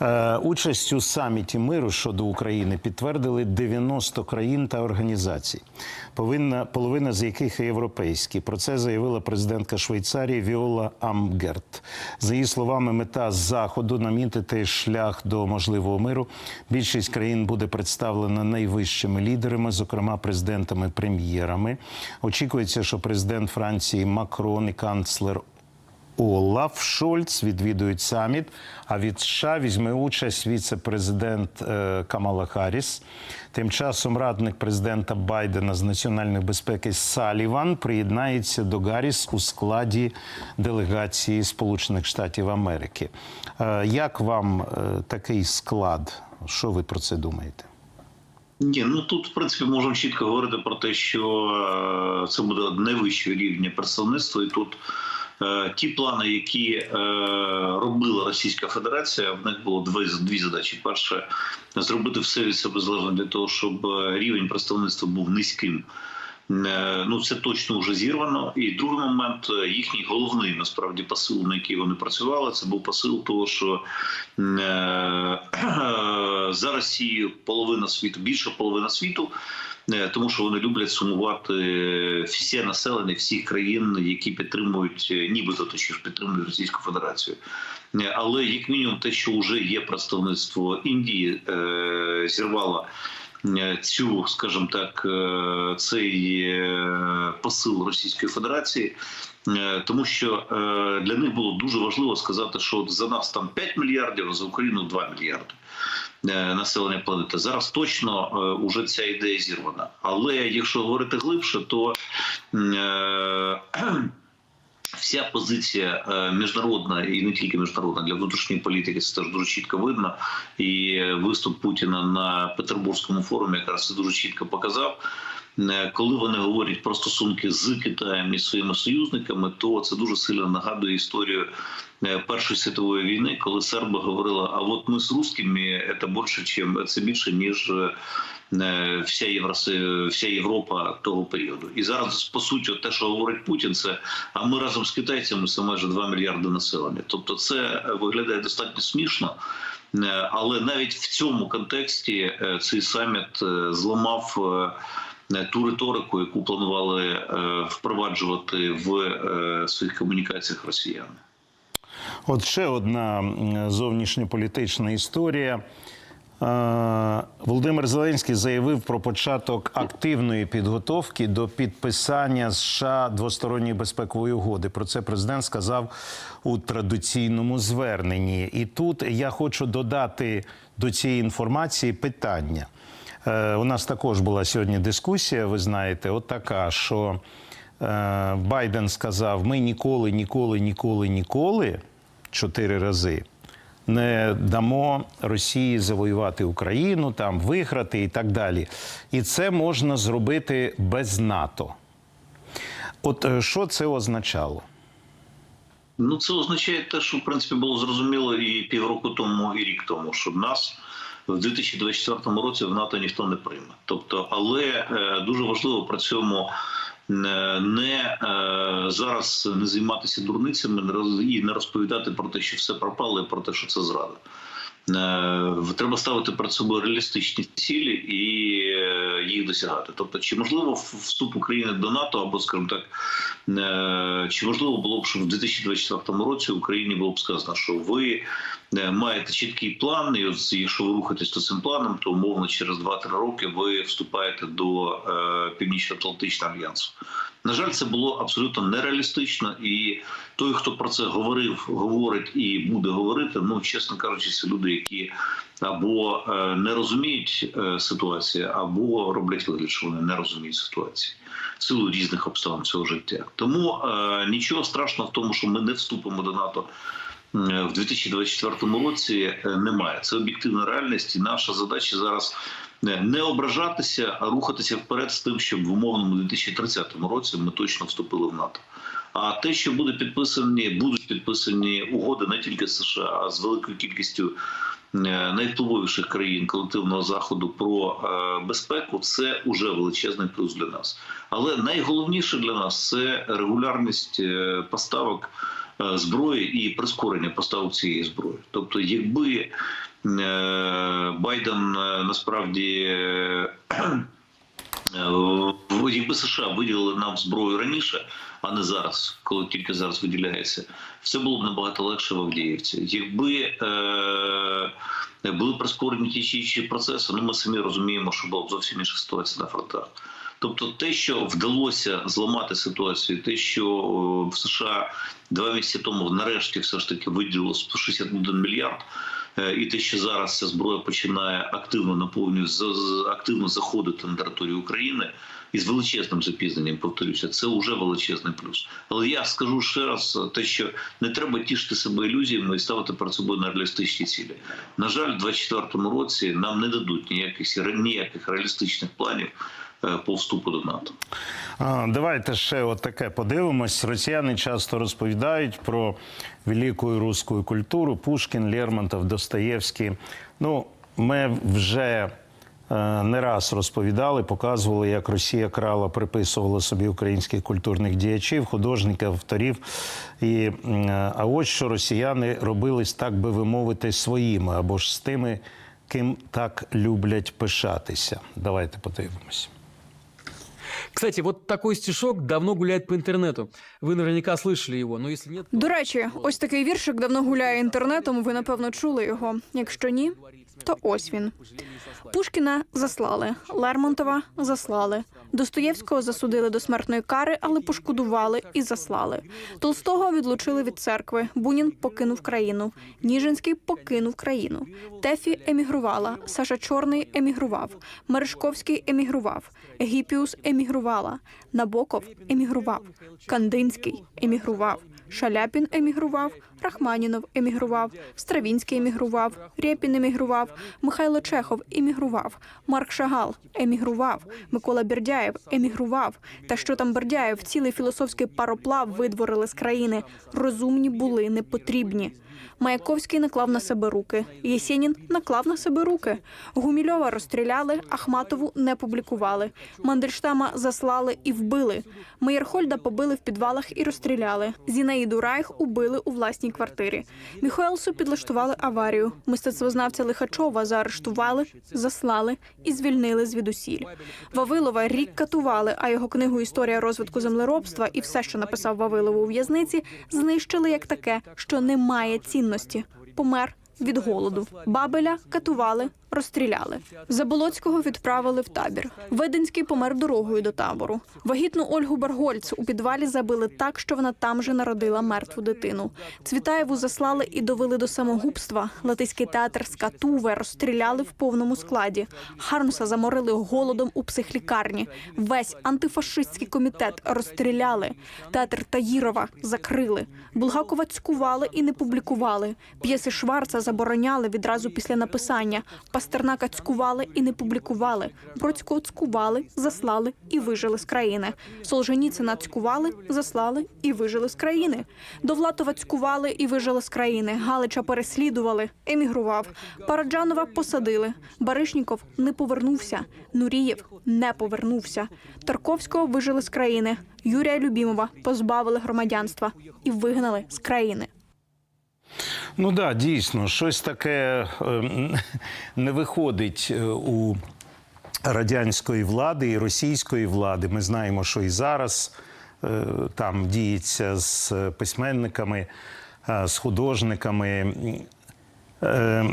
Е, Участь у саміті миру щодо України підтвердили 90 країн та організацій, повинна половина з яких європейські. Про це заявила президентка Швейцарії Віола Амгерт. За її словами, мета заходу намітити шлях до можливого миру. Більшість країн буде представлена найвищими лідерами, зокрема президентами, прем'єрами. Очікується, що президент Франції Макрон і канцлер Олаф Шольц відвідують саміт. А від США візьме участь віце-президент е, Камала Харріс. Тим часом радник президента Байдена з національної безпеки Саліван приєднається до Гарріс у складі делегації Сполучених Штатів Америки. Е, Як вам е, такий склад? Що ви про це думаєте? Ні, ну тут в принципі можемо чітко говорити про те, що це буде найвищого рівня представництва, і тут ті плани, які е, робила Російська Федерація, в них було дві, дві задачі: перше зробити все від себе залежно для того, щоб е, рівень представництва був низьким. Е, Ну, це точно вже зірвано. І другий момент е, їхній головний насправді посил, на який вони працювали, це був посил того, що е, за Росією половина світу, більше половина світу, е, тому що вони люблять сумувати всі населення всіх країн, які підтримують, е, нібито точніше підтримують Російську Федерацію. Е, Але як мінімум, те, що вже є представництво Індії, е, зірвало е, цю, скажімо так, е, цей е, посил Російської Федерації. Е, Тому що для них було дуже важливо сказати, що за нас там 5 мільярдів, а за Україну 2 мільярди населення планети. Зараз точно уже ця ідея зірвана. Але якщо говорити глибше, то Вся позиція е, міжнародна і не тільки міжнародна для внутрішньої політики це теж дуже чітко видно. І виступ Путіна на Петербурзькому форумі якраз це дуже чітко показав. Е, Коли вони говорять про стосунки з Китаєм і своїми союзниками, то це дуже сильно нагадує історію е, Першої світової війни, коли серби говорили: а от ми з русскими це більше, чим це більше ніж вся Євроси, вся Європа того періоду. І зараз по суті, те, що говорить Путін, це а ми разом з китайцями це майже 2 мільярди населення. Тобто, це виглядає достатньо смішно. Е, Але навіть в цьому контексті е, цей саміт е, зламав е, ту риторику, яку планували е, впроваджувати в е, своїх комунікаціях росіяни. От ще одна зовнішньополітична історія. Е, Володимир Зеленський заявив про початок активної підготовки до підписання США двосторонньої безпекової угоди. Про це президент сказав у традиційному зверненні. І тут я хочу додати до цієї інформації питання. Е, У нас також була сьогодні дискусія. Ви знаєте, от така, що е, Байден сказав: ми ніколи, ніколи, ніколи, ніколи чотири рази не дамо Росії завоювати Україну, там виграти і так далі. І це можна зробити без НАТО. От е, що це означало? Ну, це означає те, що в принципі було зрозуміло і півроку тому, і рік тому, що нас в 2024 році в НАТО ніхто не прийме. Тобто, але е, дуже важливо при цьому не, не е, зараз не займатися дурницями і не розповідати про те, що все пропало, і про те, що це зрада. Е, Треба ставити перед собою реалістичні цілі і е, їх досягати. Тобто, чи можливо вступ України до НАТО, або, скажімо так, е, чи можливо було б, що в 2024 році Україні було б сказано, що ви маєте чіткий план, і якщо ви рухаєтесь за цим планом, то умовно через 2-3 роки ви вступаєте до Північно-Атлантичного альянсу. На жаль, це було абсолютно нереалістично, і той, хто про це говорив, говорить і буде говорити. Ну чесно кажучи, це люди, які або е, не розуміють е, ситуацію, або роблять вигляд, що вони не розуміють ситуації в силу різних обставин цього життя. Тому е, нічого страшного в тому, що ми не вступимо до НАТО. е, В 2024 році немає. Це об'єктивна реальність, і наша задача зараз не- ображатися, а рухатися вперед з тим, щоб в умовному 2030 році ми точно вступили в НАТО. А те, що буде підписані, будуть підписані угоди не тільки з США, а з великою кількістю е, найвпливовіших країн колективного заходу про е, безпеку, це уже величезний плюс для нас. Але найголовніше для нас це регулярність е, поставок зброї і прискорення поставок цієї зброї. Тобто, якби Байден е, насправді. е, Е, Якби США виділили нам зброю раніше, а не зараз, коли тільки зараз виділяється, все було б набагато легше в Авдіївці. Якби е, були прискорені ті чи інші процеси, ну ми самі розуміємо, що була б зовсім інша ситуація на фронтах. Тобто, те, що вдалося зламати ситуацію, те, що е, в США два місяці тому нарешті все ж таки виділило 161 мільярд. Е, І те, що зараз ця зброя починає активно наповнювати активно заходити на територію України із величезним запізненням, повторюся, це вже величезний плюс. Але я скажу ще раз, те, що не треба тішити себе ілюзіями і ставити перед собою нереалістичні цілі. На жаль, в 2024 році нам не дадуть ніяких ніяких реалістичних планів по вступу до НАТО. Давайте ще от таке подивимось. Росіяни часто розповідають про велику руську культуру Пушкін, Лермонтов, Достоєвський. Ну, ми вже е, не раз розповідали, показували, як Росія крала, приписувала собі українських культурних діячів, художників, авторів. І, а ось що росіяни робили, так би ви мовити, своїми або ж з тими, ким так люблять пишатися. Давайте подивимось. Кстати, вот такой стишок давно гуляет по інтернету. Ви наверняка слышали його. но если нет... то- До речі, ось такий віршик давно гуляє інтернетом. Ви напевно чули його. Якщо ні, то ось він. Пушкіна заслали, Лермонтова заслали. Достоєвського засудили до смертної кари, але пошкодували і заслали. Толстого відлучили від церкви. Бунін покинув країну. Ніжинський покинув країну. Тефі емігрувала. Саша Чорний емігрував. Мережковський емігрував. Гіпіус емігрувала. Набоков емігрував. Кандинський емігрував. Шаляпін емігрував, Рахманінов емігрував, Стравінський емігрував, Рєпін емігрував, Михайло Чехов емігрував, Марк Шагал емігрував, Микола Бердяєв емігрував. Та що там Бердяєв, цілий філософський пароплав видворили з країни. Розумні були не потрібні. Маяковський наклав на себе руки. Єсенін наклав на себе руки. Гумільова розстріляли, Ахматову не публікували. Мандельштама заслали і вбили. Мейерхольда побили в підвалах і розстріляли. Зінаїду Райх убили у власній квартирі. Міхуелсу підлаштували аварію. Мистецтвознавця Лихачова заарештували, заслали і звільнили звідусіль. Вавилова рік катували, а його книгу Історія розвитку землеробства і все, що написав Вавилов у в'язниці, знищили як таке, що не має цінності. Помер від голоду. Бабеля катували, розстріляли. Заболоцького відправили в табір. Веденський помер дорогою до табору. Вагітну Ольгу Баргольц у підвалі забили так, що вона там же народила мертву дитину. Цвітаєву заслали і довели до самогубства. Латиський театр Скатуве розстріляли в повному складі. Хармса заморили голодом у психлікарні. Весь антифашистський комітет розстріляли. Театр Таїрова закрили. Булгакова цькували і не публікували. П'єси Шварца забороняли відразу після написання. Пастернака цькували і не публікували. Бродського цькували, заслали і вижили з країни. Солженіцина цькували, заслали і вижили з країни. Довлатова цькували і вижили з країни. Галича переслідували, емігрував. Параджанова посадили. Баришніков не повернувся. Нурієв не повернувся. Тарковського вижили з країни. Юрія Любімова позбавили громадянства і вигнали з країни. Ну да, дійсно, щось таке е, не виходить е, у радянської влади і російської влади. Ми знаємо, що і зараз е, там діється з письменниками, е, з художниками.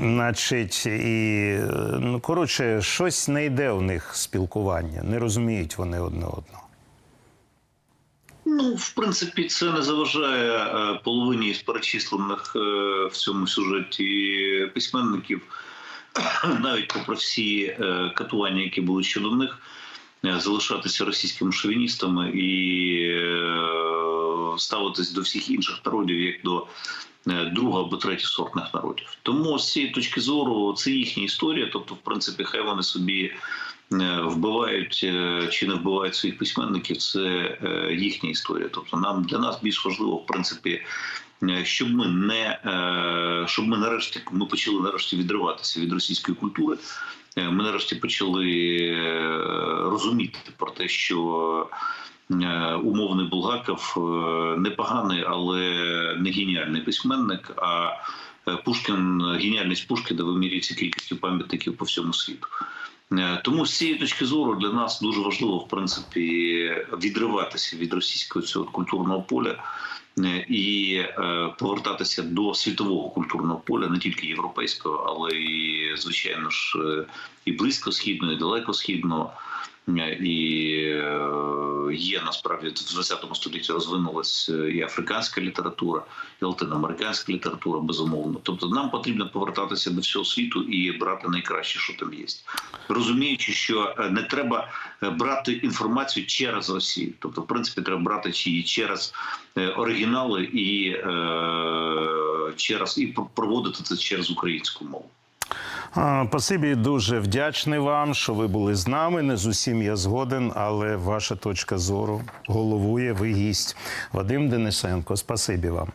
Значить, і ну коротше, щось не йде у них спілкування, не розуміють вони одне одного. Ну, в принципі, це не заважає е, половині з перечислених е, в цьому сюжеті письменників, навіть попри всі е, катування, які були щодо них, залишатися російськими шовіністами і ставитись до всіх інших народів як до другого або третєсортних народів. Тому з цієї точки зору це їхня історія. Тобто, в принципі, хай вони собі вбивають е, чи не вбивають своїх письменників, це е, їхня історія. Тобто, нам для нас більш важливо, в принципі. е, Щоб ми не е, щоб ми нарешті ми почали нарешті відриватися від російської культури, Е, ми нарешті почали е, розуміти про те, що е, умовний Булгаков е, непоганий, але не геніальний письменник. А е, Пушкін, геніальність Пушкіна вимірюється кількістю пам'ятників по всьому світу. Е, Тому з цієї точки зору для нас дуже важливо, в принципі, відриватися від російського цього культурного поля е, і е, повертатися до світового культурного поля, не тільки європейського, але і звичайно ж і близькосхідного, і далекосхідного. І е, є насправді в 20 столітті розвинулась е, і африканська література, і латиноамериканська література, безумовно. Тобто нам потрібно повертатися до всього світу і брати найкраще, що там є, розуміючи, що е, не треба брати інформацію через Росію. Тобто, в принципі, треба брати її через оригінали і через і проводити це через українську мову. Пасибі дуже вдячний вам, що ви були з нами. Не з усім я згоден, але ваша точка зору головує. Ви гість Вадим Денисенко. Спасибі вам.